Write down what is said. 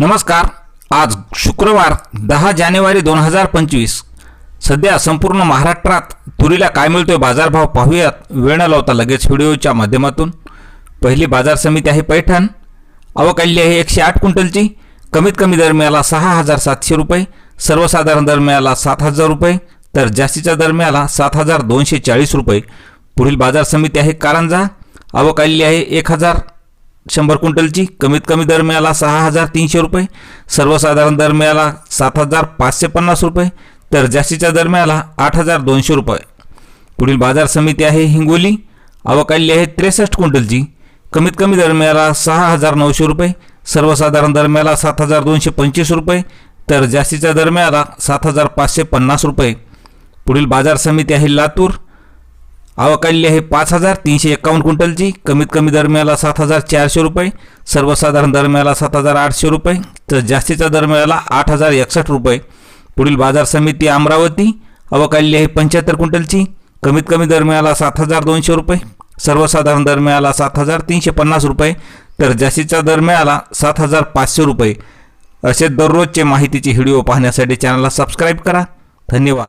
नमस्कार. आज शुक्रवार दहा जानेवारी दोन हजार पंचवीस. सध्या संपूर्ण महाराष्ट्रात तुरीला काय मिळतोय बाजारभाव पाहूयात. वेळ न लावता लगेच व्हिडिओच्या माध्यमातून. पहिली बाजार समिती आहे पैठण. अवकाळली आहे एकशे आठ क्विंटलची. कमीत कमी दर मिळाला सहा हजार सातशे रुपये. सर्वसाधारण दर मिळाला सात हजार रुपये. तर जास्तीचा दर मिळाला सात हजार दोनशे चाळीस रुपये. पुढील बाजार समिती आहे कारंजा. अवकाळली आहे एक हजार. शंभर क्विंटलची कमीत कमी दर मिळाला सहा हजार तीनशे रुपये सर्वसाधारण दर मिळाला सात हजार पाचशे पन्नास रुपये तर जास्तीचा दर मिळाला आठ हजार दोनशे रुपये. पुढील बाजार समिती आहे हिंगोली अवकाळली आहे त्रेसष्ट क्विंटलची कमीत कमी दर मिळाला सहा हजार नऊशे रुपये सर्वसाधारण दर मिळाला सात हजार दोनशे पंचवीस रुपये तर जास्तीचा दर मिळाला सात हजार पाचशे पन्नास रुपये. पुढील बाजार समिती आहे लातूर अवकाळली आहे पाच हजार तीनशे एकावन्न क्विंटलची. कमीत कमी दरम्याला सात हजार चारशे रुपये. सर्वसाधारण दरम्याला सात हजार आठशे रुपये. तर जास्तीचा दर मिळाला आठ हजार एकसष्ट रुपये. पुढील बाजार समिती अमरावती. अवकाळली आहे पंच्याहत्तर क्विंटलची. कमीत कमी दर मिळाला सात हजार दोनशे रुपये. सर्वसाधारण दर मिळाला सात हजार तीनशे पन्नास रुपये. तर जास्तीचा दर मिळाला सात हजार पाचशे रुपये. असे दररोजचे माहितीचे व्हिडिओ पाहण्यासाठी चॅनलला सबस्क्राईब करा. धन्यवाद.